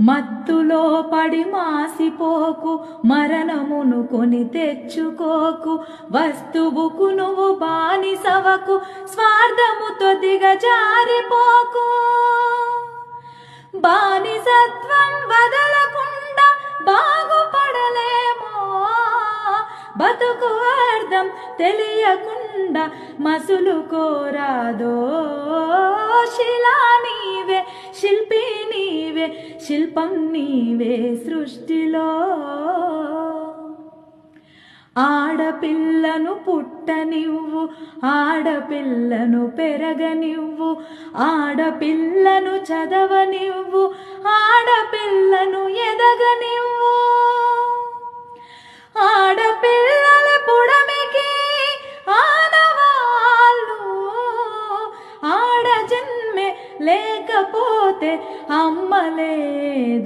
మత్తులో పడి మాసిపోకు మరణమును కొని తెచ్చుకోకు. వస్తువుకు నువ్వు బానిసవకు స్వార్థముతో దిగజారిపోకు. బానిసత్వం వదలకుండా బతుకు అర్థం తెలియకుండా మసులు కోరాదో శిలా నీవే శిల్పి నీవే శిల్పం నీవే సృష్టిలో. ఆడపిల్లను పుట్టనివ్వు ఆడపిల్లను పెరగనివ్వు ఆడపిల్లను చదవనివ్వు ఆడపిల్ల జన్మే లేకపోతే అమ్మ లేదు.